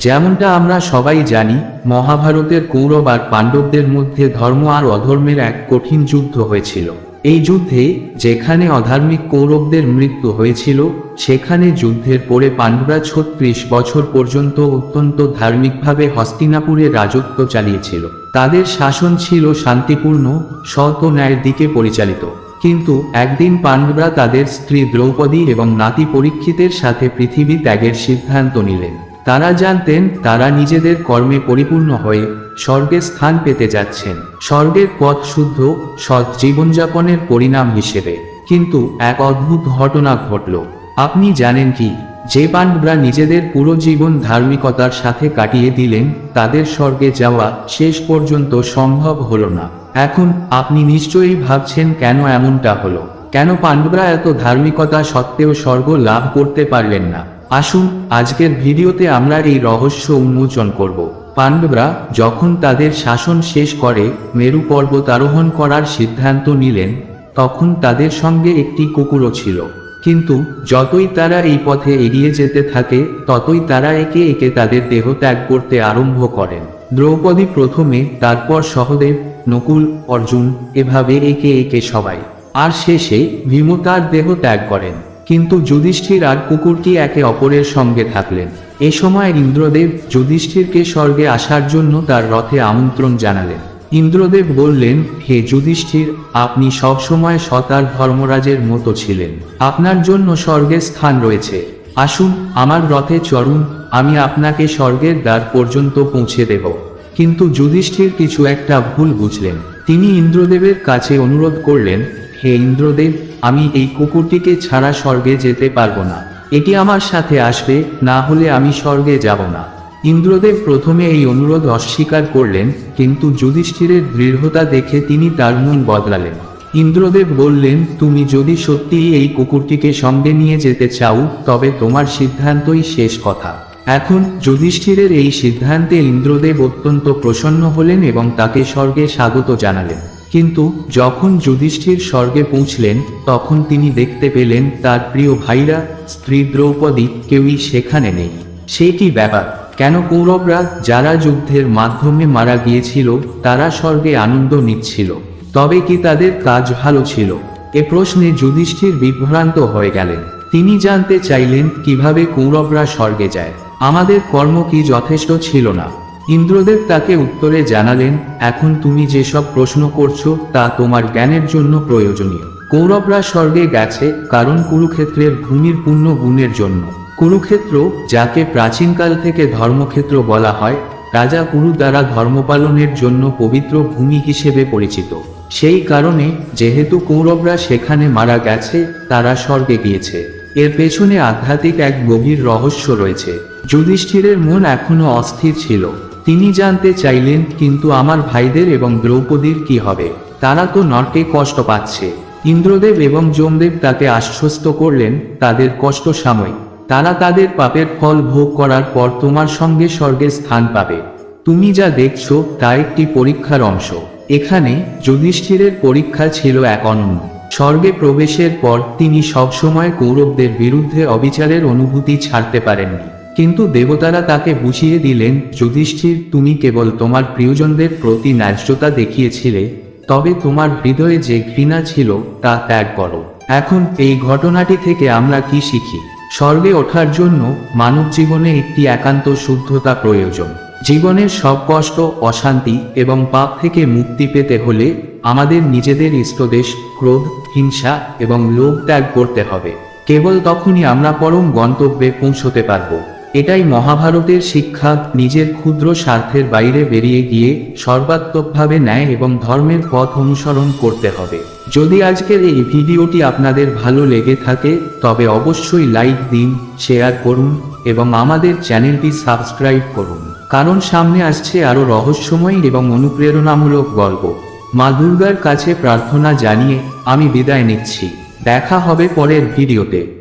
যেমনটা আমরা সবাই জানি, মহাভারতের কৌরব আর পাণ্ডবদের মধ্যে ধর্ম আর অধর্মের এক কঠিন যুদ্ধ হয়েছিল। এই যুদ্ধে যেখানে অধার্মিক কৌরবদের মৃত্যু হয়েছিল, সেখানে যুদ্ধের পরে পাণ্ডবরা ছত্রিশ বছর পর্যন্ত অত্যন্ত ধার্মিকভাবে হস্তিনাপুরে রাজত্ব চালিয়েছিল। তাদের শাসন ছিল শান্তিপূর্ণ, সৎ ন্যায়ের দিকে পরিচালিত। কিন্তু একদিন পাণ্ডবরা তাদের স্ত্রী দ্রৌপদী এবং নাতি পরীক্ষিতের সাথে পৃথিবী ত্যাগের সিদ্ধান্ত নিলেন। তারা জানতেন তারা নিজেদের কর্মে পরিপূর্ণ হয়ে স্বর্গে স্থান পেতে যাচ্ছেন। স্বর্গের পথ শুদ্ধ, সৎ জীবনযাপনের পরিণাম হিসেবে। কিন্তু এক অদ্ভুত ঘটনা ঘটল। আপনি জানেন কি, যে পাণ্ডবরা নিজেদের পুরো জীবন ধার্মিকতার সাথে কাটিয়ে দিলেন, তাদের স্বর্গে যাওয়া শেষ পর্যন্ত সম্ভব হল না। এখন আপনি নিশ্চয়ই ভাবছেন কেন এমনটা হলো? কেন পাণ্ডবরা এত ধার্মিকতা সত্ত্বেও স্বর্গ লাভ করতে পারলেন না? আসুন, আজকের ভিডিওতে আমরা এই রহস্য উন্মোচন করব। পাণ্ডবরা যখন তাদের শাসন শেষ করে, মেরু পর্বত আরোহণ করার সিদ্ধান্ত নিলেন, তখন তাদের সঙ্গে একটি কুকুরও ছিল। কিন্তু, যতই তারা এই পথে এগিয়ে যেতে থাকে, ততই তারা একে একে তাদের দেহ ত্যাগ করতে আরম্ভ করেন। দ্রৌপদী প্রথমে, তারপর সহদেব, নকুল, অর্জুন, এভাবে একে একে সবাই। আর শেষে ভীম তার দেহ ত্যাগ করেন। কিন্তু যুধিষ্ঠির আর কুকুরটি একে অপরের সঙ্গে থাকলেন। এ সময় ইন্দ্রদেব যুধিষ্ঠিরকে স্বর্গে আসার জন্য তার রথে আমন্ত্রণ জানালেন। ইন্দ্রদেব বললেন, হে যুধিষ্ঠির, আপনি সবসময় সতার ধর্মরাজের মতো ছিলেন। আপনার জন্য স্বর্গে স্থান রয়েছে। আসুন, আমার রথে চরুন আমি আপনাকে স্বর্গের দ্বার পর্যন্ত পৌঁছে দেব। কিন্তু যুধিষ্ঠির কিছু একটা ভুল বুঝলেন। তিনি ইন্দ্রদেবের কাছে অনুরোধ করলেন, হে ইন্দ্রদেব আমি এই কুকুরটিকে ছাড়া স্বর্গে যেতে পারব না। এটি আমার সাথে আসবে, না হলে আমি স্বর্গে যাব না। ইন্দ্রদেব প্রথমে এই অনুরোধ অস্বীকার করলেন, কিন্তু যুধিষ্ঠিরের দৃঢ়তা দেখে তিনি তার মন বদলালেন। ইন্দ্রদেব বললেন, তুমি যদি সত্যিই এই কুকুরটিকে সঙ্গে নিয়ে যেতে চাও, তবে তোমার সিদ্ধান্তই শেষ কথা। এখন যুধিষ্ঠিরের এই সিদ্ধান্তে ইন্দ্রদেব অত্যন্ত প্রসন্ন হলেন এবং তাকে স্বর্গে স্বাগত জানালেন। কিন্তু যখন যুধিষ্ঠির স্বর্গে পৌঁছলেন, তখন তিনি দেখতে পেলেন তার প্রিয় ভাইরা, স্ত্রী দ্রৌপদী কেউই সেখানে নেই। কি ব্যাপার। কেন কৌরবরা যারা যুদ্ধের মাধ্যমে মারা গিয়েছিল, তারা স্বর্গে আনন্দ নিচ্ছিল। তবে কি তাদের কাজ ভালো ছিল? এ প্রশ্নে যুধিষ্ঠির বিভ্রান্ত হয়ে গেলেন। তিনি জানতে চাইলেন, কীভাবে কৌরবরা স্বর্গে যায়? আমাদের কর্ম কি যথেষ্ট ছিল না? ইন্দ্রদেব তাকে উত্তরে জানালেন, এখন তুমি যেসব প্রশ্ন করছ তা তোমার জ্ঞানের জন্য প্রয়োজনীয়। কৌরবরা স্বর্গে গেছে, কারণ কুরুক্ষেত্রের ভূমির পূর্ণ গুণের জন্য। কুরুক্ষেত্র, যাকে প্রাচীনকাল থেকে ধর্মক্ষেত্র বলা হয়, রাজা কুরু দ্বারা ধর্মপালনের জন্য পবিত্র ভূমি হিসেবে পরিচিত। সেই কারণে, যেহেতু কৌরবরা সেখানে মারা গেছে, তারা স্বর্গে গিয়েছে। এর পেছনে আধ্যাত্মিক এক গভীর রহস্য রয়েছে। যুধিষ্ঠিরের মন এখনও অস্থির ছিল। তিনি জানতে চাইলেন, কিন্তু আমার ভাইদের এবং দ্রৌপদীর কি হবে? তারা তো নরকে কষ্ট পাচ্ছে। ইন্দ্রদেব এবং যমদেব তাকে আশ্বস্ত করলেন, তাদের কষ্ট সাময়িক। তারা তাদের পাপের ফল ভোগ করার পর তোমার সঙ্গে স্বর্গে স্থান পাবে। তুমি যা দেখছ, তা একটি পরীক্ষার অংশ। এখানে যুধিষ্ঠিরের পরীক্ষা ছিল এক অনন্য। স্বর্গে প্রবেশের পর তিনি সবসময় কৌরবদের বিরুদ্ধে অবিচারের অনুভূতি ছাড়তে পারেননি। কিন্তু দেবতারা তাকে বুঝিয়ে দিলেন, যুধিষ্ঠির, তুমি কেবল তোমার প্রিয়জনদের প্রতি ন্যায্যতা দেখিয়েছিলে, তবে তোমার হৃদয়ে যে ঘৃণা ছিল তা ত্যাগ করো। এখন এই ঘটনাটি থেকে আমরা কি শিখি? স্বর্গে ওঠার জন্য মানব জীবনে একটি একান্ত শুদ্ধতা প্রয়োজন। জীবনের সব কষ্ট, অশান্তি এবং পাপ থেকে মুক্তি পেতে হলে আমাদের নিজেদের ইষ্টদেশ, ক্রোধ, হিংসা এবং লোভ ত্যাগ করতে হবে। কেবল তখনই আমরা পরম গন্তব্যে পৌঁছতে পারব। এটাই মহাভারতের শিক্ষা, নিজের ক্ষুদ্র স্বার্থের বাইরে বেরিয়ে গিয়ে সর্বাত্মকভাবে ন্যায় এবং ধর্মের পথ অনুসরণ করতে হবে। যদি আজকের এই ভিডিওটি আপনাদের ভালো লেগে থাকে, তবে অবশ্যই লাইক দিন, শেয়ার করুন, এবং আমাদের চ্যানেলটি সাবস্ক্রাইব করুন। কারণ সামনে আসছে আরও রহস্যময় এবং অনুপ্রেরণামূলক গল্প। মা দুর্গার কাছে প্রার্থনা জানিয়ে আমি বিদায় নিচ্ছি। দেখা হবে পরের ভিডিওতে।